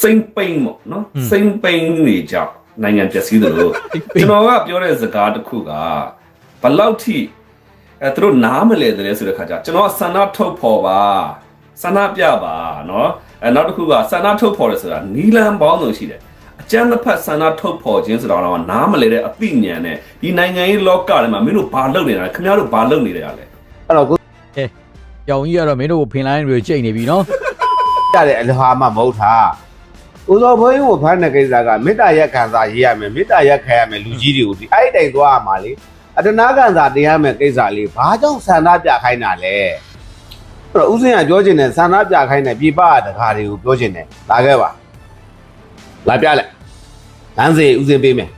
စိမ့်ပိန်ပေါ့နော်စိမ့်ပိန်နေကြောင့်နိုင်ငံပျက်စီးသလိုကျွန်တော်ကပြောတဲ့စကားတစ်ခုကဘလောက်ထိအဲသူတို့နားမလဲတဲ့ဆိုတဲ့ခါကျကျွန်တော်ကဆန္ဒထုတ်ဖော်ပါဆန္ဒပြပါနော်အဲနောက်တစ်ခုကဆန္ဒထုတ်ဖော်တယ်ဆိုတာနီလန်ပေါင်းစုံရှိတယ်အကျန်းတစ်ဖက်ဆန္ဒထုတ်ဖော်ခြင်းဆိုတော့နားမလဲတဲ့အသိဉာဏ်နဲ့ဒီနိုင်ငံရေးလောကထဲမှာမင်းတို့ဘာလုပ်နေတာလဲခင်ဗျားတို့ဘာလုပ်နေကြလဲအဲ့တော့ကိုကြောင်ကြီးကတော့မင်းတို့ကိုဖင်လိုင်းတွေကြိတ်နေပြီနော်ရတဲ့အလဟာမမဟုတ်တာ ကိုစောဘိုးရင်ကိုဖမ်းတဲ့ကိစ္စကမေတ္တာရက်ခံစားရေးရမယ်မေတ္တာရက်ခံရမယ်လူကြီးတွေကိုဒီအဲ့ဒီတိုင်သွားရမှာလေအတနာခံစားတရားမယ်ကိစ္စလေးဘာကြောင့်ဆန္ဒပြခိုင်းတာလဲအဲ့တော့ဦးစင်းကပြောချင်တယ်ဆန္ဒပြခိုင်းတယ်ပြပတကားတွေကိုပြောချင်တယ်လာခဲ့ပါလာပြလိုက်လမ်းစီဦးစင်းပေးမယ်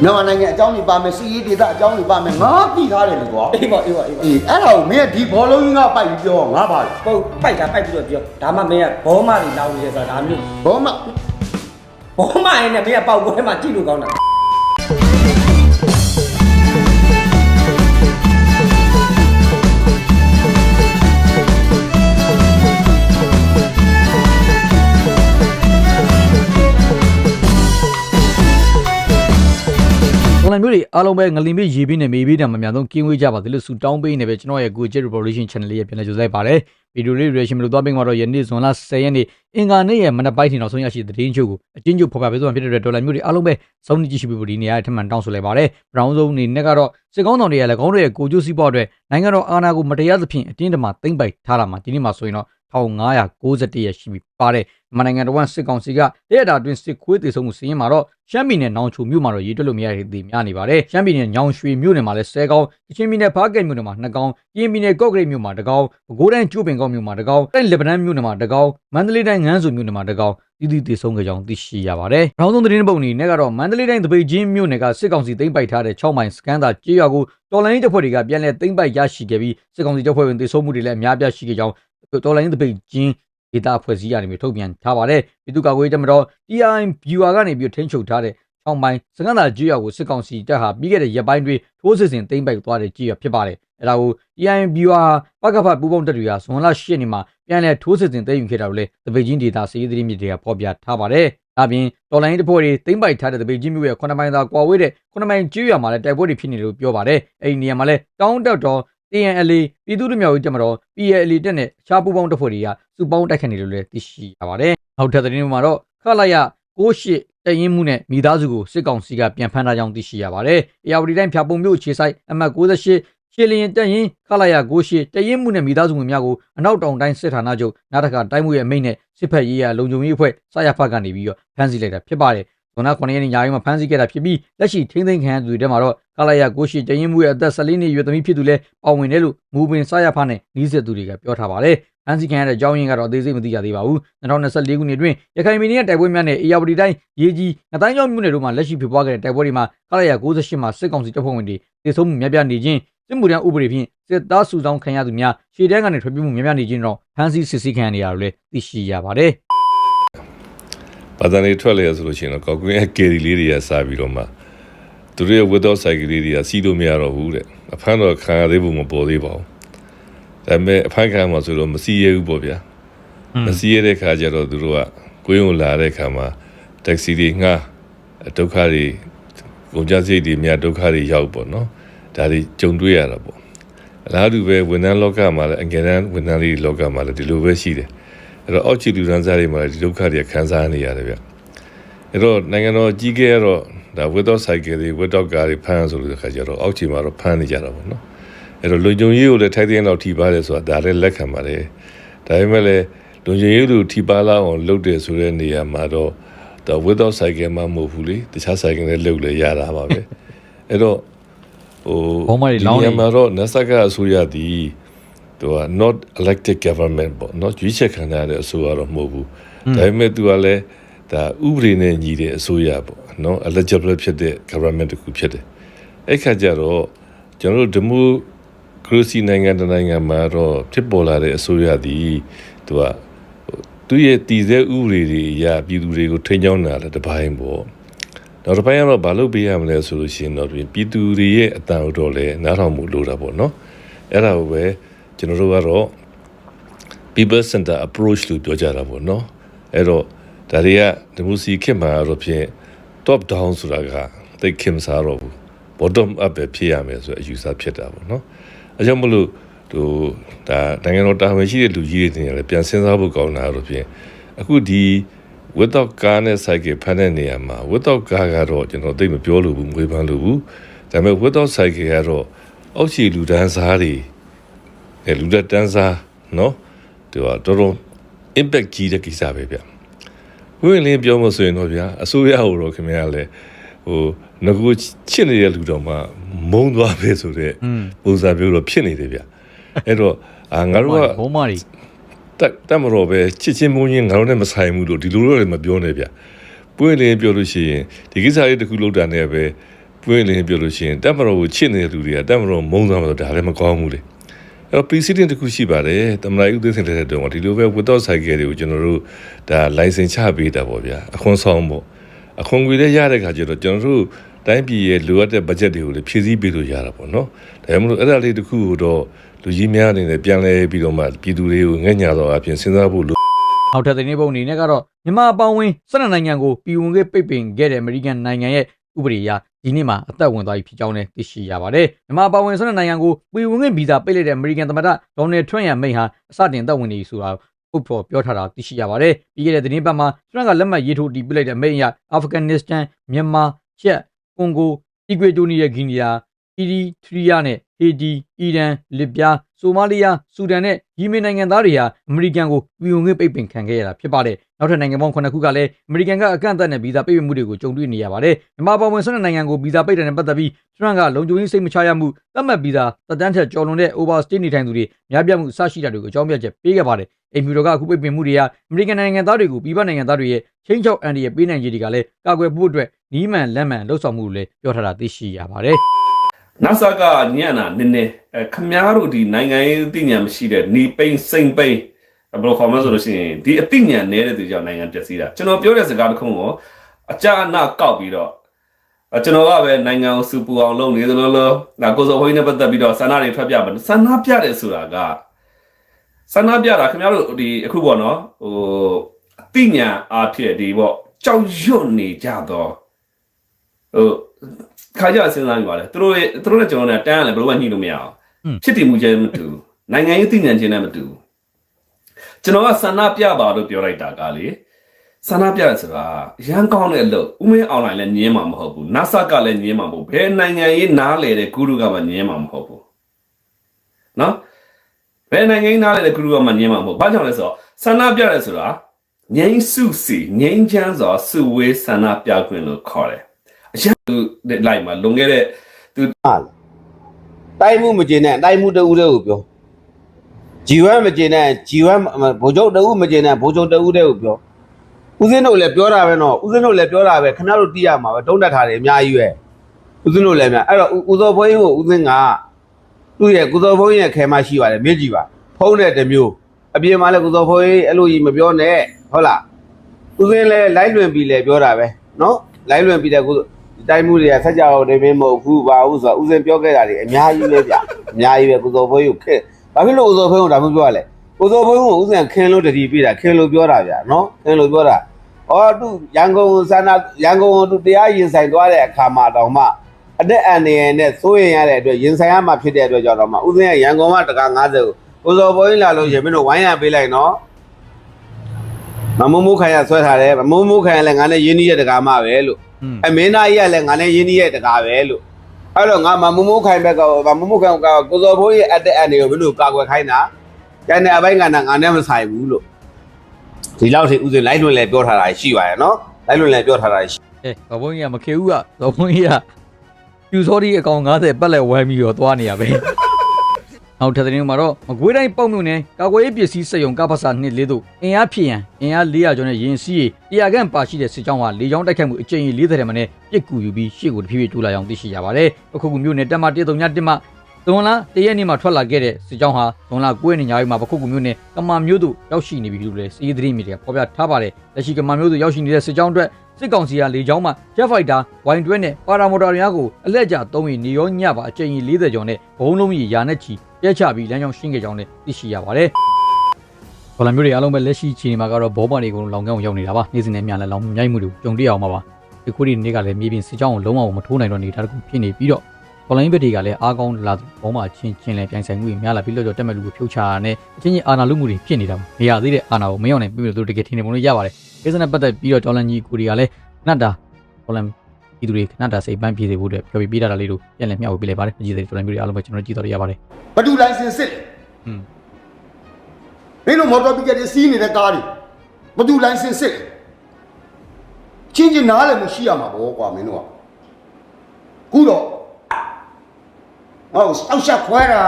မြန်မာနိုင်ငံအကြောင်းကြီးပါမယ်စီရေးဒေသအကြောင်းကြီးပါမယ်ငါပြီးထားတယ်လေကွာအေးပါအေးပါအေးပါအေးအဲ့ဒါကိုမင်းကဒီဘောလုံးကြီးကပိုက်ပြီးပြောငါပါလေပုတ်ပိုက်တာပိုက်ပြီးတော့ပြောဒါမှမင်းကဘောမတွေလောင်းနေတယ်ဆိုတာဒါမျိုးဘောမဘောမရင်းနဲ့မင်းကပေါက်ပွဲမှာကြည့်လို့ကောင်းတာ လိုင်းမျိုးတွေအားလုံးပဲငလင်ပြရေပြင်းနဲ့မေပြင်းနဲ့မများဆုံးကင်းဝေးကြပါသေးလို့ဆူတောင်းပေးနေပဲကျွန်တော်ရဲ့ Google Revolution Channel လေးရဲ့ပြန်လည်ကြိုဆိုလိုက်ပါတယ် ဗီဒီယိုလေး reaction မလို့သွားပေးမှာတော့ယနေ့ဇွန်လ10ရက်နေ့အင်္ဂါနေ့ရဲ့မနက်ပိုင်းထင်နောက်ဆုံးရရှိတဲ့သတင်းချုပ်ကိုအချင်းချုပ်ဖော်ပြပေးသွားမှာဖြစ်တဲ့ဒေါ်လာမျိုးတွေအားလုံးပဲစောင့်ကြည့်ကြည့်ပြီးဒီနေရာထမှန်တောင်းဆိုလိုက်ပါတယ်ဘရောင်းဆုံးအနေနဲ့ကတော့စစ်ကောင်းဆောင်တွေကလည်းကောင်းတွေရဲ့ကိုကျိုးစီးပွားအတွက်နိုင်ငံတော်အာဏာကိုမတရားသဖြင့်အတင်းတမသိမ့်ပိုက်ထားတာမှာဒီနေ့မှာဆိုရင်တော့1591ရက်ရှိပြီပါတယ်မြန်မာနိုင်ငံတော်ဝန်စစ်ကောင်စီကတရက်တာအတွင်းစစ်ခွေးတေဆုံးမှုစီးရင်မှာတော့ရှမ်းပြည်နယ်နောင်ချိုမြို့မှာတော့ရေးတွက်လို့မရတဲ့သေးများနေပါတယ်ရှမ်းပြည်နယ်ညောင်ရွှေမြို့နယ်မှာလည်း10ကောင်းကချင်ပြည်နယ်ဖားကက်မြို့နယ်မှာ2ကောင်းကရင်ပြည်နယ်ကော့ကရိတ်မြို့မှာ2ကောင်းပဲခူးတိုင်းကျိုးပင်ကောက်မြို့မှာ2ကောင်းတိုင်းလက်ပံတန်းမြို့နယ်မှာ2ကောင်းမန္တလေးတိုင်းငန်းစုမြို့နယ်မှာ2ကောင်းတည်တည်တေဆုံးကြကြောင်းသိရှိရပါတယ်။နောက်ဆုံးသတင်းပုံအနေနဲ့ကတော့မန္တလေးတိုင်းတပိတ်ချင်းမြို့နယ်ကစစ်ကောင်စီသိမ်းပိုက်ထားတဲ့6မိုင်စကန်သာကြေးရွာကိုတော်လိုင်းတပ်ဖွဲ့တွေကပြန်လည်သိမ်းပိုက်ရရှိခဲ့ပြီးစစ်ကောင်စီတပ်ဖွဲ့ဝင်တေဆုံးမှုတွေလည်းအများပြားရှိခဲ့ကြောင်းတော်လိုင်းတပိတ်ချင်းဒေတာဖွဲ့စည်းရနေပြီးထုတ်ပြန်ထားပါတယ်။ပြည်သူ့ကာကွယ်ရေးတပ်မတော် TI viewer ကနေပြီးထိန်းချုပ်ထားတဲ့ 6မိုင်စကန်သာကြေးရွာကိုစစ်ကောင်စီတပ်ဟာပြီးခဲ့တဲ့ရက်ပိုင်းတွင်ထိုးစစ်ဆင်သိမ်းပိုက်သွားတဲ့ကြေးရွာဖြစ်ပါတယ်။အဲဒါကို TI viewer ပကဖပူပေါင်းတပ်တွေကဇွန်လ10ရက်နေ့မှာပြန်လည်ထိုးစစ်ဆင်သိမ်းယူခဲ့တာကိုလည်းတပိတ်ချင်းဒေတာစီးသတင်းမြစ်တွေကဖော်ပြထားပါတယ်။ဒါပြင်တော်လိုင်းတပွဲတွေသိမ့်ပိုက်ထားတဲ့တပိတ်ချင်းမြို့ရဲ့9မိုင်သာကွာဝေးတဲ့9မိုင်ကျွော်မှာလည်းတိုက်ပွဲတွေဖြစ်နေလို့ပြောပါတယ်။အဲဒီနေရာမှာလည်းတောင်းတက်တော် TNLA ပြည်သူ့လူမျိုးရေးတပ်မတော် PLA တက်နဲ့ရှားပူပေါင်းတပ်ဖွဲ့တွေကစုပေါင်းတိုက်ခတ်နေလို့လည်းသိရှိရပါတယ်။နောက်ထပ်သတင်းမှာတော့ခလာရ68 တရင်မှုနဲ့မိသားစုကိုစစ်ကောင်စီကပြန်ဖမ်းထားကြောင်းသိရှိရပါတယ်။အေယာဝတီတိုင်းဖြာပုံမြို့ခြေဆိုင်အမှတ်68ရှေလရင်တရင်ခလာရ68တရင်မှုနဲ့မိသားစုဝင်များကိုအနောက်တောင်တိုင်းစစ်ဌာနချုပ်နာတကာတိုင်းမှုရဲ့အမိန့်နဲ့စစ်ဖက်ရေးရလုံခြုံရေးအဖွဲ့စရဖတ်ကနေပြီးတော့ဖမ်းဆီးလိုက်တာဖြစ်ပါတယ်။ ဇွန်လ9ရက်နေ့ညပိုင်းမှာဖမ်းဆီးခဲ့တာဖြစ်ပြီးလက်ရှိထိန်းသိမ်းခံရသူတွေထဲမှာတော့ခလာရ68တရင်မှုရဲ့အသက်14နှစ်အရွယ်သမီးဖြစ်သူလည်းပါဝင်တယ်လို့မူပင်စရဖတ်နဲ့နီးစပ်သူတွေကပြောထားပါတယ်။ဖမ်းဆီးခံရတဲ့အကြောင်းရင်းကတော့အသေးစိတ်မသိကြသေးပါဘူး။2024ခုနှစ်အတွင်းရခိုင်ပြည်နယ်တိုက်ပွဲများနဲ့အေယာဝတီတိုင်းရေကြီးငတိုင်းကျောင်းမြို့နယ်တို့မှာလက်ရှိဖြစ်ပွားခဲ့တဲ့တိုက်ပွဲတွေမှာခလာရ68မှာစစ်ကောင်စီတပ်ဖွဲ့ဝင်တွေတေဆုံးမှုများပြားနေခြင်းစစ်မှုထမ်းဥပဒေဖြင့်စစ်သားစုဆောင်ခံရသူများရှေ့တန်းကနေထွက်ပြေးမှုများပြားနေခြင်းတော့ဖမ်းဆီးစစ်ဆေးခံရနေရလို့လည်းသိရှိရပါတယ်။ ဘာသာနေထွက်လဲဆိုလို့ရှိရင်တော့ကောက်ကွင်းရဲ့ကယ်ရီလေးတွေကစားပြီးတော့မှသူတို့ရဲ့ဝတ်တော်ဆိုင်ကလေးတွေကစီးလို့မရတော့ဘူးတဲ့အဖမ်းတော့ခံရသေးဘူးမပေါ်သေးပါဘူးဒါပေမဲ့အဖမ်းခံမှာဆိုတော့မစီရဘူးပေါ့ဗျာမစီရတဲ့ခါကျတော့သူတို့ကကိုင်းုံလာတဲ့ခါမှာတက္ကစီတွေငှားဒုက္ခတွေကုန်ကြစိတ်တွေများဒုက္ခတွေရောက်ပေါ့နော်ဒါတွေကြုံတွေ့ရတာပေါ့အလားတူပဲဝန်ထမ်းလောကမှာလည်းအငယ်တန်းဝန်ထမ်းလေးလောကမှာလည်းဒီလိုပဲရှိတယ် အဲ့တော့အောက်ခြေလူတန်းစားတွေမှာလည်းဒီဒုက္ခတွေခံစားနေရတယ်ဗျအဲ့တော့နိုင်ငံတော်ကြီးခဲ့ရတော့ဒါဝက်တော့ဆိုင်ကယ်တွေဝက်တော့ကားတွေဖမ်းဆိုလို့ခါကျတော့အောက်ခြေမှာတော့ဖမ်းနေကြတာပေါ့နော်အဲ့တော့လုံခြုံရေးကိုလည်းထိုက်တဲ့လောက်ထိပါတယ်ဆိုတာဒါလည်းလက်ခံပါတယ်ဒါပေမဲ့လည်းလုံခြုံရေးတို့ထိပါလာအောင်လုပ်တယ်ဆိုတဲ့နေရာမှာတော့ဒါဝက်တော့ဆိုင်ကယ်မှမဟုတ်ဘူးလေတခြားဆိုင်ကယ်နဲ့လုပ်လေရတာပါပဲအဲ့တော့ဟိုဘောမတွေလောင်းနေဒီနေရာမှာတော့နက်ဆတ်ကအစိုးရသည် သူက not elected government ပေါ့နော်ရွေးချယ်ခံရတဲ့အစိုးရတော့မဟုတ်ဘူးဒါပေမဲ့သူကလည်းဒါဥပဒေနဲ့ညီတဲ့အစိုးရပေါ့နော် eligible ဖြစ်တဲ့ government တခုဖြစ်တယ်အဲ့ခါကျတော့ကျွန်တော်တို့ democracy နိုင်ငံတနိုင်ငံမှာတော့ဖြစ်ပေါ်လာတဲ့အစိုးရသည်သူကသူ့ရဲ့တည်ဆဲဥပဒေတွေအရပြည်သူတွေကိုထိန်းကျောင်းတာလည်းတစ်ပိုင်းပေါ့နောက်တစ်ပိုင်းကတော့ဘာလုပ်ပေးရမလဲဆိုလို့ရှိရင်တော့ပြည်သူတွေရဲ့အတန်အတော်လည်းနားထောင်မှုလိုတာပေါ့နော်အဲ့ဒါကိုပဲ ကျွန်တော်တို့ကတော့ people center approach လို့ပြောကြတာပေါ့နော်အဲ့တော့ဒါတွေကဒီမိုစီခေတ်မှာတော့ဖြင့် top down ဆိုတာကတိတ်ခင်မစားတော့ဘူး bottom up ပဲဖြစ်ရမယ်ဆိုတဲ့အယူဆဖြစ်တာပေါ့နော်အဲကြောင့်မလို့ဟိုဒါနိုင်ငံတော်တာဝန်ရှိတဲ့လူကြီးတွေနေရာလဲပြန်စဉ်းစားဖို့ကောင်းတာတော့ဖြင့်အခုဒီ without car နဲ့ cycle ဖမ်းတဲ့နေရာမှာ without car ကတော့ကျွန်တော်သိမပြောလို့ဘူးငွေပန်းလို့ဘူးဒါပေမဲ့ without cycle ကတော့အောက်ခြေလူဒန်းစားတွေ အဲလူဒန်းစားနော်ဒီတော့တော်တော် impact ကြီးတဲ့ကိစ္စပဲဗျဝင်းလင်းပြောမဆိုရင်တော့ဗျာအစိုးရဟိုတော့ခင်ဗျားလဲဟိုငကူချစ်နေတဲ့လူတော်မှမုံသွားပဲဆိုတော့ပုံစံမျိုးတော့ဖြစ်နေတယ်ဗျအဲ့တော့အာငါတို့ကဘုံမာရီတက်တက်မတော်ပဲချစ်ချင်းမုန်းချင်းငါတို့နဲ့မဆိုင်ဘူးလို့ဒီလိုတော့လည်းမပြောနဲ့ဗျပွင့်လင်းပြောလို့ရှိရင်ဒီကိစ္စလေးတစ်ခုလောက်တာနဲ့ပဲပွင့်လင်းပြောလို့ရှိရင်တက်မတော်ကိုချစ်နေတဲ့လူတွေကတက်မတော်မုန်းသွားမှာတော့ဒါလည်းမကောင်းဘူးလေ အဲ့တော့ precedent တစ်ခုရှိပါတယ်တမန်တော်ဥသိစင်တဲ့တုန်းကဒီလိုပဲ without cycle တွေကိုကျွန်တော်တို့ဒါ license ချပေးတာပေါ့ဗျာအခွန်ဆောင်ပေါ့အခွန်ကြီးလည်းရတဲ့ခါကျတော့ကျွန်တော်တို့တိုင်းပြည်ရဲ့လိုအပ်တဲ့ budget တွေကိုလည်းဖြည့်ဆည်းပေးလို့ရတာပေါ့နော်ဒါပေမဲ့အဲ့ဒါလေးတစ်ခုကိုတော့လူကြီးများအနေနဲ့ပြန်လဲပြီးတော့မှပြည်သူတွေကိုငဲ့ညာတော့အပြင်စဉ်းစားဖို့လိုနောက်ထပ်သတင်းပုံအနေနဲ့ကတော့မြန်မာအပေါင်းဝင်၁၂နိုင်ငံကိုပြည်ဝင်ခွင့်ပိတ်ပင်ခဲ့တဲ့အမေရိကန်နိုင်ငံရဲ့ဥပဒေအရ ဒီနေ့မှာအသက်ဝင်သွားပြီဖြစ်ကြောင်းလည်းသိရှိရပါတယ်။မြန်မာအပေါင်းဝင်၁၂နိုင်ငံကိုပြည်ဝင်ခွင့်ဗီဇာပိတ်လိုက်တဲ့အမေရိကန်သမ္မတဒေါ်နယ်ထရန့်ရဲ့မိန့်ဟာအစတင်အသက်ဝင်နေပြီဆိုတာဥပ္ပေါ်ပြောထားတာသိရှိရပါတယ်။ပြီးခဲ့တဲ့သတင်းပတ်မှာထရန့်ကလက်မှတ်ရေးထိုးတည်ပြလိုက်တဲ့မိန့်အရအာဖဂန်နစ္စတန်မြန်မာချက်ကွန်ဂိုအီကွေတိုနီယာဂီနီယာအီရီထရီးယားနဲ့ ဟေဒီအီရန်လစ်ဗျားဆိုမာလီယာဆူဒန်နဲ့ယီမင်နိုင်ငံသားတွေဟာအမေရိကန်ကိုပြည်ဝင်ခွင့်ပိတ်ပင်ခံခဲ့ရတာဖြစ်ပါတယ်။နောက်ထပ်နိုင်ငံပေါင်း9ခုကလည်းအမေရိကန်ကအကန့်အသတ်နဲ့ဗီဇာပိတ်ပင်မှုတွေကိုကြုံတွေ့နေရပါတယ်။မြန်မာပေါ်ဝင်12နိုင်ငံကိုဗီဇာပိတ်တဲ့နဲ့ပတ်သက်ပြီးထရန့်ကလုံခြုံရေးစိတ်မချရမှုသတ်မှတ်ဗီဇာတက်တန်းထက်ကျော်လွန်တဲ့ overstay နေထိုင်သူတွေများပြားမှုအစရှိတာတွေကိုအကြောင်းပြချက်ပေးခဲ့ပါတယ်။အိမ်ဖြူတော်ကအခုပိတ်ပင်မှုတွေဟာအမေရိကန်နိုင်ငံသားတွေကိုပြည်ပနိုင်ငံသားတွေရဲ့ချင်းချောက်အန်ဒီရဲ့ပေးနိုင်ရေးတွေကလည်းကာကွယ်ဖို့အတွက်နီးမှန်လက်မှန်လှုပ်ဆောင်မှုတွေလည်းပြောထားတာသိရှိရပါတယ်။ NASA ကညံ့တာနည်းနည်းအဲခမားတို့ဒီနိုင်ငံရေးအသိဉာဏ်မရှိတဲ့နီပိန်စိန်ပိန်ဘယ်လိုခေါ်မလဲဆိုလို့ရှိရင်ဒီအသိဉာဏ်နည်းတဲ့သူကြောင့်နိုင်ငံပျက်စီးတာကျွန်တော်ပြောတဲ့စကားတစ်ခုကိုအကြအနကောက်ပြီးတော့အဲကျွန်တော်ကပဲနိုင်ငံကိုစူပူအောင်လုပ်နေသလိုလိုဒါကိုစောဟိုင်းနဲ့ပတ်သက်ပြီးတော့ဆန္ဒတွေထွက်ပြမယ်ဆန္ဒပြတယ်ဆိုတာကဆန္ဒပြတာခင်ဗျားတို့ဒီအခုပေါ့နော်ဟိုအသိဉာဏ်အားဖြင့်ဒီပေါ့ကြောက်ရွံ့နေကြတော့ဟို ခါကြစဉ်းစားနေပါလေသူတို့ရဲ့သူတို့နဲ့ကျွန်တော်နဲ့တန်းရတယ်ဘယ်လိုမှညှိလို့မရအောင်อืมဖြစ်တည်မှုချင်းမတူဘူးနိုင်ငံရေးသိဉာဏ်ချင်းနဲ့မတူဘူးကျွန်တော်ကဆန္ဒပြပါလို့ပြောလိုက်တာကလေဆန္ဒပြရဆိုတာရန်ကောင်းတဲ့အလုပ်ဥမင်းအွန်လိုင်းလည်းညင်းမှာမဟုတ်ဘူး NASA ကလည်းညင်းမှာမဟုတ်ဘူးဘယ်နိုင်ငံရေးနားလေတဲ့ဂုရုကမှညင်းမှာမဟုတ်ဘူးနော်ဘယ်နိုင်ငံရေးနားလေတဲ့ဂုရုကမှညင်းမှာမဟုတ်ဘာကြောင့်လဲဆိုတော့ဆန္ဒပြရဲဆိုတာငိမ့်စုစီငိမ့်ချမ်းစွာစုဝေးဆန္ဒပြခွင့်လို့ခေါ်တယ် အရင်ကလိုက်မှာလွန်ခဲ့တဲ့ဟာလေတိုက်မှုမကျင်တဲ့တိုက်မှုတူတဲ့ကိုပြောဂျီဝမ်မကျင်တဲ့ဂျီဝမ်ဘိုးချုပ်တူမကျင်တဲ့ဘိုးချုပ်တူတဲ့ကိုပြောဦးစင်းတို့လည်းပြောတာပဲနော်ဦးစင်းတို့လည်းပြောတာပဲခဏတို့တီးရမှာပဲတုံးတက်ထားတယ်အများကြီးပဲဦးစင်းတို့လည်းများအဲ့တော့ဦးစော်ဘွင်းကိုဦးစင်းကသူ့ရဲ့ကုစော်ဘွင်းရဲ့ခဲမရှိပါတယ်မြင့်ကြည့်ပါဖုံးတဲ့တစ်မျိုးအပြင်မှာလည်းကုစော်ဘွင်းအဲ့လိုကြီးမပြောနဲ့ဟုတ်လားဦးစင်းလည်းလိုက်လွင်ပြီးလည်းပြောတာပဲနော်လိုက်လွင်ပြီးတဲ့ကု တိုင်းမှုတွေကဆက်ကြအောင်နေမင်းမဟုတ်ဘူးပါဘူးဆိုတော့ဦးစင်ပြောခဲ့တာတွေအများကြီးပဲဗျအများကြီးပဲကိုစော်ဘွေးကိုခက်ဘာဖြစ်လို့ကိုစော်ဘွေးကိုဒါမှပြောရလဲကိုစော်ဘွေးကိုဦးစင်ခင်းလို့တတိပြတာခင်းလို့ပြောတာဗျနော်ခင်းလို့ပြောတာအော်သူရန်ကုန်စန္ဒရန်ကုန်သူတရားရင်ဆိုင်သွားတဲ့အခါမှာတောင်မှအတက်အန်နေရနဲ့စိုးရင်ရတဲ့အတွက်ရင်ဆိုင်ရမှဖြစ်တဲ့အတွက်ကြောင့်တော့မှဦးစင်ကရန်ကုန်မှာတကား90ကိုကိုစော်ဘွေးလာလို့ရင်မင်းတို့ဝိုင်းရပေးလိုက်နော် မမမိုးခိုင်ရဆွဲထားတယ်မမမိုးခိုင်ရလည်းငါနဲ့ရင်းနှီးရတကားမှပဲလို့อืมအမင်းသားကြီးကလည်းငါနဲ့ရင်းနှီးရဲ့တကားပဲလို့အဲ့တော့ငါမမမိုးခိုင်ဘက်ကမမမိုးခိုင်ကကိုစော်ဘိုးရဲ့အတက်အန်တွေကိုဘယ်လိုကာကွယ်ခိုင်းတာကျန်တဲ့အပိုင်းကငါနဲ့မဆိုင်ဘူးလို့ဒီလောက်ထိဥစဉ်လိုက်လွန်လည်းပြောထားတာရှိပါရဲ့နော်လိုက်လွန်လည်းပြောထားတာရှိအဲဇော်ဘုန်းကြီးကမခေဘူးကဇော်ဘုန်းကြီးကပြူစောဒီအကောင်90ပတ်လက်ဝိုင်းပြီးတော့သွားနေရပဲ နောက်ထပ်သတင်းမှာတော့မကွေးတိုင်းပေါ့မြို့နယ်ကာကွယ်ရေးပစ္စည်းစက်ရုံကပ္ပစာနှစ်လေးတို့အင်အားဖြစ်ရန်အင်အား400ကျော်နဲ့ရင်စီးရီတရားခန့်ပါရှိတဲ့စစ်ကြောင်းဟာလေကြောင်းတိုက်ခိုက်မှုအကြိမ်ကြီး40ထဲမှာနဲ့ပြစ်ကူယူပြီးရှေ့ကိုတဖြည်းဖြည်းတိုးလာအောင်သိရှိရပါတယ်အခုခုမြို့နယ်တက်မ139မှသွန်လာတရက်နေ့မှာထွက်လာခဲ့တဲ့စစ်ကြောင်းဟာသွန်လာ9ရက်နေ့ညပိုင်းမှာပခုတ်ကူမြို့နယ်ကမာမြို့သို့ရောက်ရှိနေပြီလို့လည်းစီးရီးသတင်းမီဒီယာဖော်ပြထားပါတယ်လက်ရှိကမာမြို့သို့ရောက်ရှိနေတဲ့စစ်ကြောင်းအတွက် စစ်ကောင်စီကလေကြောင်းမှ Jet Fighter Y12 နဲ့ပါရာမော်တာများကိုအလက်ကျသုံးပြီးနေရောညပါအကြိမ်ကြီး40ကျော်နဲ့ဘုံလုံးကြီးရာနဲ့ချီပြက်ချပြီးလမ်းကြောင်းရှင်းခဲ့ကြောင်းလည်းသိရှိရပါတယ်။ဘဒေါ်လာမျိုးတွေအားလုံးပဲလက်ရှိချိန်မှာကတော့ဘောပါတွေကုန်လောင်ကောင်းရောက်နေတာပါနေ့စဉ်နဲ့များလဲလောင်မြိုက်မှုတွေကြုံတွေ့အောင်ပါပါဒီခုဒီနေ့ကလည်းမြေပြင်စစ်ကြောင်းကိုလုံးဝမထိုးနိုင်တော့နေတာတခုဖြစ်နေပြီးတော့ ဒေါ်လာဘက်တွေကလည်းအားကောင်းလာသူဘောမှာချင်းချင်းလဲပြိုင်ဆိုင်မှုတွေများလာပြီးတော့တက်မဲ့လူကိုဖြုတ်ချရတဲ့အချင်းချင်းအာနာလူမှုတွေဖြစ်နေတာပါနေရာသေးတဲ့အာနာကိုမရောက်နိုင်ပြီးတော့သူတကယ်ထင်နေပုံလို့ရပါတယ်ကိစ္စနဲ့ပတ်သက်ပြီးတော့ဒေါ်လာကြီးကိုတွေကလည်းခဏတာဒေါ်လာဒီသူတွေခဏတာစိတ်ပန်းပြေစေဖို့အတွက်ပြောပြပေးတာလေးတို့ပြန်လည်မျှဝေပေးလိုက်ပါတယ်ကြည့်သေးတယ်ဒေါ်လာမျိုးတွေအားလုံးပဲကျွန်တော်ကြည့်တော့ရပါတယ်ဘဒူလိုင်စင်စစ်อืมမင်းတို့မော်တော်ဘီကယ်တွေစီးနေတဲ့ကားတွေဘဒူလိုင်စင်စစ်ချင်းချင်းနားလည်းမရှိရမှာပေါ့ကွာမင်းတို့ကခုတော့ ဟောစောက်ရှက်ခွဲတာ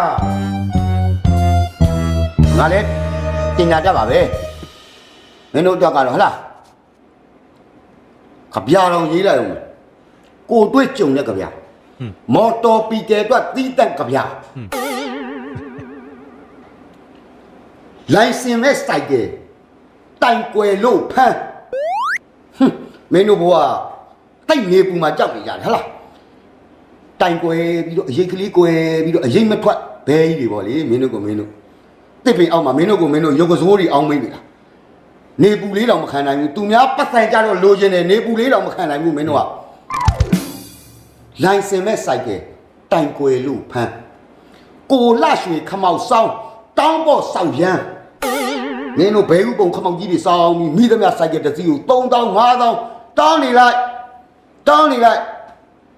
ငါလည်းတင်ညာတတ်ပါပဲမင်းတို့တော့ကတော့ဟလားခပြာတော်ရေးလိုက်အောင်ကိုတွေ့ကြုံတဲ့ခပြာမော်တော်ပီကယ်အတွက်တီးတန့်ခပြာလိုင်စင်မဲ့စိုက်ကယ်တိုင်ကွယ်လို့ဖမ်းဟွန်းမင်းတို့ဘဝတိုက်နေပူမှာကြောက်နေကြတယ်ဟဟလား တိုင်ကွယ်ပြီးတော့အရေးကလေးကွယ်ပြီးတော့အရေးမထွက်ဘဲကြီးတွေပေါ့လေမင်းတို့ကမင်းတို့တစ်ပင်အောက်မှာမင်းတို့ကမင်းတို့ရုပ်ကစိုးတွေအောင်းမိနေတာနေပူလေးတောင်မခံနိုင်ဘူးသူများပတ်ဆိုင်ကြတော့လိုချင်တယ်နေပူလေးတောင်မခံနိုင်ဘူးမင်းတို့ကလိုင်စင်မဲ့စိုက်ကယ်တိုင်ကွယ်လို့ဖမ်းကိုလှရွှေခမောက်ဆောင်တောင်းပေါ်ဆောက်ရမ်းနင်းတို့ဘဲဥပုံခမောက်ကြီးတွေစောင်းပြီးမိသမျှစိုက်ကတစ်စီးကို3000 5000တောင်းနေလိုက်တောင်းနေလိုက်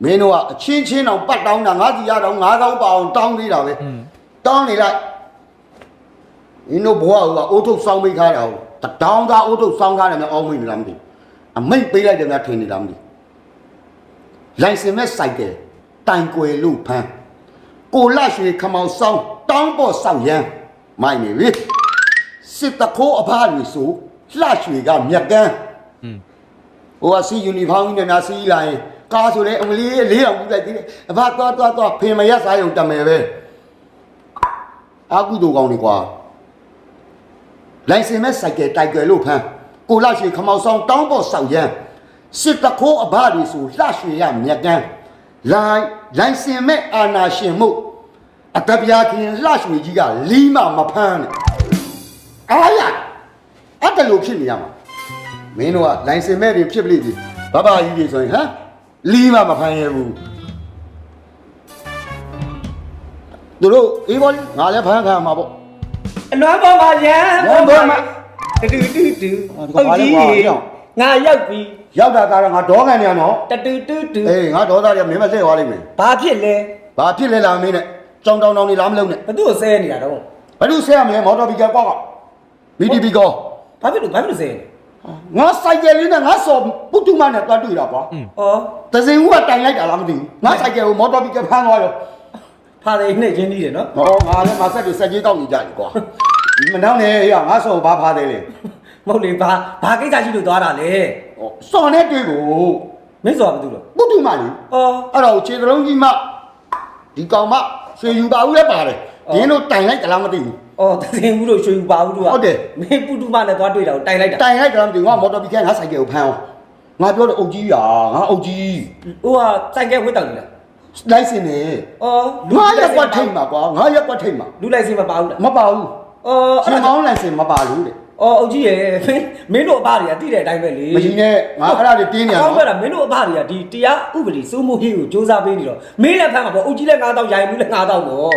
မင်းတို့ကအချင်းချင်းအောင်ပတ်တောင်းတာငါးစီရတော့9000ပါအောင်တောင်းသေးတာပဲတောင်းနေလိုက်နင်းတို့ဘဝကအိုးထုတ်ဆောင်းမိခါတာဟုတ်တတောင်းသားအိုးထုတ်ဆောင်းခါတယ်မအောင်မိမလားမသိဘူးအမိတ်ပေးလိုက်တယ်များထင်နေလားမသိဘူးလိုင်စင်မဲ့စိုက်ကတိုင်ကွယ်လို့ဖမ်းကိုလရွှေခမောင်ဆောင်တောင်းပေါ်ဆောင်ရမ်းမိုင်းနေပြီစစ်တခိုးအဖားတွေဆိုလှရွှေကမြက်ကန်းอืมဟိုကစီယူနီဖောင်းကြီးနဲ့များစီးလာရင် ကားဆိုလေအမလေးလေးအောင်ပြလိုက်သေးတယ်အဖသွားသွားသွားဖင်မရက်စားရုံတမယ်ပဲအာကုတူကောင်းနေကွာလိုင်စင်မဲ့စိုက်ကယ်တိုက်ကွယ်လို့ဖမ်းကိုလရွှေခမောင်ဆောင်တောင်းပေါ်ဆောင်ရမ်းစစ်တခိုးအဖားတွေဆိုလှရွှေရမြက်ကန်းလိုင်လိုင်စင်မဲ့အာနာရှင်မှုအတပြာခင်လှရွှေကြီးကလီးမမဖမ်းနဲ့အားရအဲ့တလို့ဖြစ်နေရမှာမင်းတို့ကလိုင်စင်မဲ့တွေဖြစ်ပလိဒီဘဘကြီးတွေဆိုရင်ဟမ် လီးမမဖမ်းရဘူးသူတို့အေးဘောလေးငါလည်းဖမ်းခံရမှာပေါ့အနွမ်းပေါ်ပါရန်ရန်ပေါ်မှာတူတူတူဟာဒီကောင်ပါလေကွာကြောက်ငါရောက်ပြီရောက်တာကတော့ငါဒေါကန်နေရနော်တတူတူတူအေးငါဒေါသားတွေမင်းမလှည့်သွားလိမ့်မယ်ဘာဖြစ်လဲဘာဖြစ်လဲလားမင်းနဲ့ကြောင်တောင်တောင်နေလားမလုံးနဲ့ဘသူ့ကိုဆဲနေတာတော့ဘယ်လိုဆဲရမလဲမော်တော်ဘီကယ်ကွာကမီတီဘီကောဘာဖြစ်လို့ဘာဖြစ်လို့ဆဲနေ ငါစိုက်ကယ်လေးနဲ့ငါစော်ပုတုမနဲ့တွားတွေ့တာကွာဩတစင်ဦးကတိုင်လိုက်တာလားမသိဘူးငါစိုက်ကယ်ကိုမော်တော်ဘီကယ်ဖမ်းသွားရောဖာတယ်နဲ့ရင်းနှီးတယ်နော်ဟောငါလည်းမဆက်တွေစက်ကြီးတောက်နေကြတယ်ကွာမနှောင်းနဲ့ဟေ့ငါစော်ဘာဖားတယ်လေမဟုတ်လေဘာဘာကိစ္စရှိလို့သွားတာလဲဟောစော်နဲ့တွေ့ကိုမင်းဆိုတာဘာတူလို့ပုတုမလေဩအဲ့တော့ခြေသလုံးကြီးမဒီကောင်မရွှေယူပါဦးလည်းပါတယ်ဒင်းတို့တိုင်လိုက်ကြလားမသိဘူး ဩတစင်ဘူးလို့ရွှေဘူးပါဘူးတို့ကဟုတ်တယ်မင်းပုတုမနဲ့သွားတွေ့တာကိုတိုင်လိုက်တာတိုင်လိုက်ကြလားမသိဘူးငါမော်တော်ဘီကယ်ငါစိုက်ကယ်ကိုဖမ်းအောင်ငါပြောတယ်အုတ်ကြီးရာငါအုတ်ကြီးဟိုကစိုက်ကဲဝတ်တောက်နေတာလိုက်စင်နေဩငါရက်ကွက်ထိတ်မှာကွာငါရက်ကွက်ထိတ်မှာလူလိုက်စင်မပါဘူးလားမပါဘူးဩအဲ့ရှင်ဒါမောင်းလိုက်စင်မပါဘူးတဲ့ဩအုတ်ကြီးရဲ့မင်းမင်းတို့အဘတွေကတိတဲ့အတိုင်းပဲလေမကြီးနဲ့ငါအဲ့ဒါတွေတင်းနေရအနော်ကောင်းပဲလားမင်းတို့အဘတွေကဒီတရားဥပဒေစိုးမိုးရေးကိုစ조사ပေးနေတော့မင်းလည်းဖမ်းမှာပေါ့အုတ်ကြီးလည်း9000ရိုင်ဘူးလည်း9000ပေါ့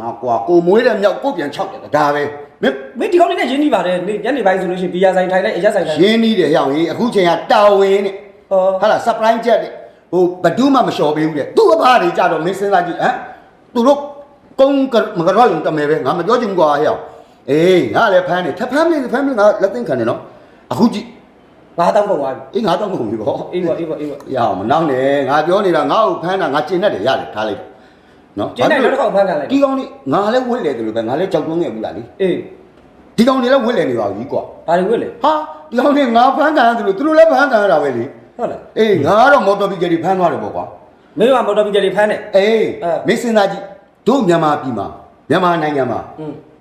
ငါကွာကိုမွေးတဲ့မြောက်ကိုပြန်၆တယ်ဒါပဲမင်းမင်းဒီကောင်းလေးနဲ့ရင်းနှီးပါတယ်နေညနေပိုင်းဆိုလို့ရှိရင်ဘီယာဆိုင်ထိုင်လိုက်အရက်ဆိုင်ထိုင်ရင်းနှီးတယ်ဟောင်ကြီးအခုချိန်ကတာဝန်နဲ့ဟောဟာလား supply ချက်တဲ့ဟိုဘဒူးမှမလျှော်ပေးဘူးတဲ့သူ့အဖားတွေကြတော့မင်းစဉ်းစားကြည့်ဟမ်သူတို့ကုန်းကမကတော့ရုံတမယ်ပဲငါမပြောချင်ဘူးကွာဟောင်အေးငါလည်းဖမ်းတယ်ထပ်ဖမ်းနေဖမ်းနေငါလက်သိမ်းခံတယ်နော်အခုကြည့်9000ကုန်သွားပြီအေးငါတော့မဟုတ်ဘူးပေါ့ အေးပါအေးပါအေးပါ ရအောင်မနှောင်းနဲ့ငါပြောနေတာငါ့ကိုဖမ်းတာငါကျင်တတ်တယ်ရတယ်ထားလိုက် နော်ကျင်းတိုင်းနောက်တစ်ခေါက်ဖမ်းခံလိုက်ဒီကောင်လေးငါလည်းဝက်လဲတယ်လို့ပဲငါလည်းကြောက်တွန်းခဲ့ဘူးလားလေအေးဒီကောင်တွေလည်းဝက်လဲနေပါဘူးကွာဘာတွေဝက်လဲဟာဒီကောင်တွေငါဖမ်းခံရတယ်လို့သူတို့လည်းဖမ်းခံရတာပဲလေဟုတ်လားအေးငါကတော့မော်တော်ဘီကယ်တွေဖမ်းသွားတယ်ပေါ့ကွာမင်းကမော်တော်ဘီကယ်တွေဖမ်းတယ်အေးမင်းစဉ်းစားကြည့်တို့မြန်မာပြည်မှာမြန်မာနိုင်ငံမှာ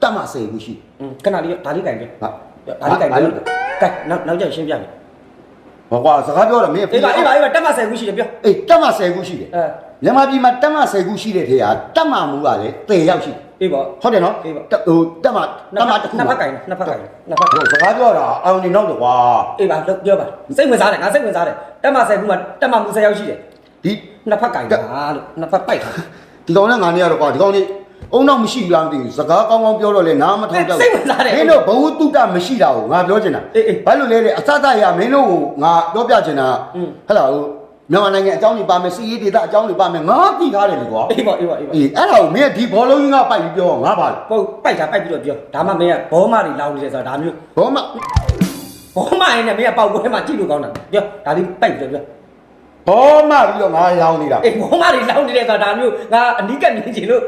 တတ်မှစေဘူးရှိခဏလေးဒါလေးကြိုင်ကြဟာဒါလေးကြိုင်ကြိုင်နောက်နောက်ကြောက်ရှင်းပြမယ် ဟောကွာစကားပြောတော့မင်းအေးပါအေးပါအေးပါတက်မဆယ်ခုရှိတယ်ပြောအေးတတ်မဆယ်ခုရှိတယ်အဲမြန်မာပြည်မှာတတ်မဆယ်ခုရှိတဲ့ထေဟာတတ်မမှုကလည်းတည်ရောက်ရှိတယ်အေးပေါ့ဟုတ်တယ်နော်အေးပါတက်ဟိုတက်မှာတက်မှာတစ်ခုနှစ်ဖက်ကင်နှစ်ဖက်ကင်နှစ်ဖက်ကင်ဟိုစကားပြောတာအောင်နေနောက်တော့ကွာအေးပါလို့ပြောပါစိတ်ဝင်စားတယ်ငါစိတ်ဝင်စားတယ်တက်မဆယ်ခုမှတက်မမူဆယ်ရောက်ရှိတယ်ဒီနှစ်ဖက်ကင်ပါလို့နှစ်ဖက်ပိုက်ထားဒီကောင်နဲ့ငါနေရတော့ကွာဒီကောင်နေ အုံနောက်မရှိဘူးလားမသိဘူးစကားကောင်းကောင်းပြောတော့လေနားမထောင်တော့စိတ်ဝင်စားတယ်မင်းတို့ဘဝတုတ္တမရှိတာကိုငါပြောချင်တာအေးအေးဘာလို့လဲလေအစတရမင်းတို့ကိုငါပြောပြချင်တာอืมဟဲ့လားဟိုမြန်မာနိုင်ငံအကြောင်းတွေပါမယ်စီးရေးဒေသအကြောင်းတွေပါမယ်ငါသိထားတယ်လေကွာအေးပေါ့အေးပေါ့အေးပေါ့အေးအဲ့ဒါကိုမင်းကဒီဘောလုံးကြီးကပိုက်ပြီးပြောငါပါလေပုတ်ပိုက်တာပိုက်ပြီးတော့ပြောဒါမှမင်းကဘောမတွေလောင်းနေတယ်ဆိုတာဒါမျိုးဘောမဘောမရင်နဲ့မင်းကပေါက်ပွဲမှာကြည့်လို့ကောင်းတာပြောဒါလေးပိုက်ပြီးတော့ပြောဘောမပြီးတော့ငါရောင်းနေတာအေးဘောမတွေလောင်းနေတယ်ဆိုတာဒါမျိုးငါအနီးကပ်မြင်ချင်လို့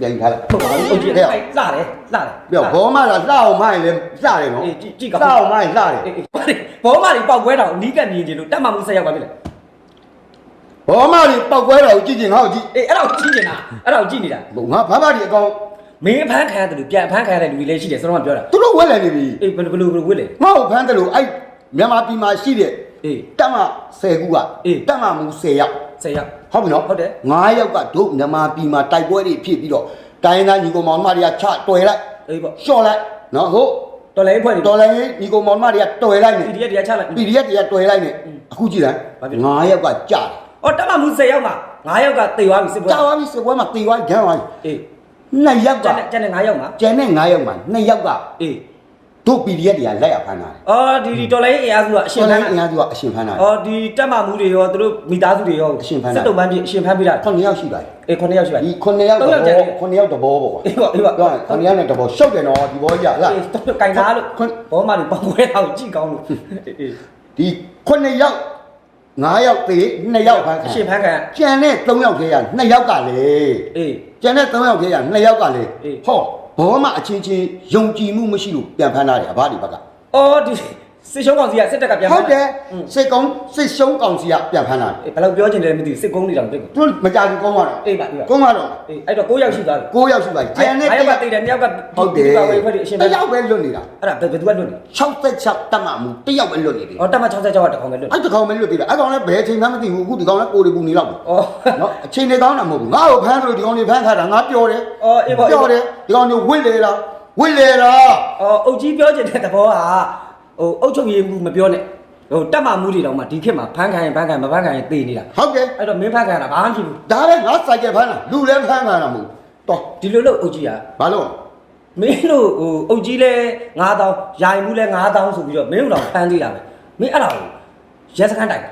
ပြန်ထားလိုက်ဟုတ်ပါဘူးဟုတ်ကြည့်ပိုက်လှတယ်လှတယ်ပြောဘောမကလှအောင်မိုင်းလေလှတယ်နော်အေးကြည့်ကြည့်ကောင်းလှအောင်မိုင်းလှတယ်အေးဘောမတွေပေါက်ပွဲတော့အနီးကပ်မြင်ချင်လို့တက်မှမူဆက်ရောက်ပါပြီလေဘောမတွေပောက်ကွဲတာကိုကြည့်ချင်ငါ့ကိုကြည့်အေးအဲ့ဒါကိုကြည့်နေတာအဲ့ဒါကိုကြည့်နေတာဟိုငါဘာဘာဒီအကောင်မင်းဖမ်းခံရတယ်လို့ပြန်ဖမ်းခံရတဲ့လူတွေလည်းရှိတယ်ဆိုတော့မှပြောတာသူတို့ဝက်လာနေပြီအေးဘယ်လိုဘယ်လိုဘယ်လိုဝစ်လဲငါ့ကိုဖမ်းတယ်လို့အဲ့မြန်မာပြည်မှာရှိတဲ့အေးတက်မ10ခုကအေးတက်မမူ10ရောက်ဆက်ရောက် ဟုတ်ပြီနော်ဟုတ်တယ်9ယောက်ကတို့မြန်မာပြည်မှာတိုက်ပွဲတွေဖြစ်ပြီးတော့တိုင်းသားညီကောင်မောင်နှမတွေကချတွယ်လိုက်အေးပေါ့ရှော့လိုက်နော်ဟုတ်တော်လည်းဖွဲ့နေတော်လည်းညီကောင်မောင်နှမတွေကတွယ်လိုက်နေ PDF တရားချလိုက် PDF တွေကတွယ်လိုက်နေအခုကြည့်လိုက်ဘာဖြစ်လဲ9ယောက်ကကြာအော်တက်မှမူဆက်ရောက်မှာ9ယောက်ကတေသွားပြီစစ်ပွဲကြာသွားပြီစပွဲမှာတေသွားကြမ်းသွားပြီအေး2ယောက်ကကျန်တဲ့ကျန်တဲ့9ယောက်မှာကျန်တဲ့9ယောက်မှာ2ယောက်ကအေး တို့ PDF တွေကလက်ရဖမ်းတာတယ်အော်ဒီဒီတော်လည်းအင်အားစုကအရှင်တော်ဖလည်းမ်းအင်တာအားစုကအရှင်ဖမ်းတာတယ်အော်ဒီတက်မှမူတွေရောသူတို့မိသားစုတွေရောအရှင်ဖမ်းတာစစ်တုံးပန်းပြည့်အရှင်ဖမ်းပြီးတာ9ယောက်ရှိပါတယ်အေး9ယောက်ရှိပါဒီ9ယောက်သုံးတော့ယောက်ကျန်တယ်9ယောက်တဘောပေါ့ကွာအေးပေါ့အေးပေါ့ပြောရင်9ယောက်နဲ့တဘောရှုပ်တယ်နော်ဒီဘောကြီးကလားအေးတော့ကင်သားလို့ခွန်းဘောမတွေပေါက်ပွဲတာကိုကြည့်ကောင်းလို့အေးဒီ9ယောက်9ယောက်သေး2ယောက်ဖမ်းခံအရှင်ဖမ်းခံကျန်တဲ့3ယောက်ထဲက2ယောက်ကလေအေး ကျန်တဲ့3ယောက်ထဲက2ယောက်ကလေအေး ဟော ဘောမအချင်းချင်းယုံကြည်မှုမရှိလို့ပြန်ဖမ်းတာတယ်အဘဒီဘက်ကအော်ဒီ စစ်ရှုံးကောင်စီကစစ်တပ်ကပြန်ဟုတ်တယ်စစ်ကုန်းစစ်ရှုံးကောင်စီကပြန်ဖမ်းတာတယ်အေးဘယ်လောက်ပြောချင်တယ်မသိဘူးစစ်ကုန်းတွေတောင်တွေ့ကိုသူမကြဘူးကုန်းသွားတော့အေးပါအေးပါကုန်းသွားတော့အေးအဲ့တော့9ယောက်ရှိသွားပြီ9ယောက်ရှိပါကျန်တဲ့9ယောက်ကတိတ်တယ်2ယောက်ကဟုတ်တယ်ဒီပါဝေးဖွဲ့ဒီအရှင်တဖမ်းယောက်ပဲလွတ်နေတာအဲ့ဒါဘယ်ဘယ်သူကလွတ်နေ66တက်မှမူတယောက်ပဲလွတ်နေတယ်အော်တက်မ66ကတကောင်ပဲလွတ်အဲ့တကောင်ပဲလွတ်သေးတယ်အဲ့ကောင်လည်းဘယ်အချိန်မှမသိဘူးအခုဒီကောင်လည်းကိုယ်တွေပူနေတော့ဘူးအော်နော်အချိန်တွေကောင်းတာမဟုတ်ဘူးငါ့ကိုဖမ်းလို့ဒီကောင်တွေဖမ်းခါတာငါပြောတယ်အော်အေးပေါ့အေးပြောပေါ့တယ်ဒီကောင်တွေဝစ်လေလားဝစ်လေလားအော်အုတ်ကြီးပြောချင်တဲ့သဘောက ဟိုအုတ်ချုပ်ရည်မှုမပြောနဲ့ဟိုတက်မှမှုတွေတောင်မှဒီခေတ်မှာဖမ်းခံရင်ဖမ်းခံမဖမ်းခံရင်သေနေတာဟုတ်တယ်အဲ့တော့မင်းဖမ်းခံရတာဘာမှမဖြစ်ဘူးဒါလည်းငါစိုက်ကဖမ်းတာလူလည်းဖမ်းခါတာမဟုတ်ဘူးတော့ဒီလိုလို့အုတ်ကြီးကဘာလို့မင်းတို့ဟိုအုတ်ကြီးလဲ9000ယာယီမှုလဲ9000ဆိုပြီးတော့မင်းတို့တော့ဖမ်းသေးတာပဲမင်းအဲ့ဒါကိုရဲစခန်းတိုင်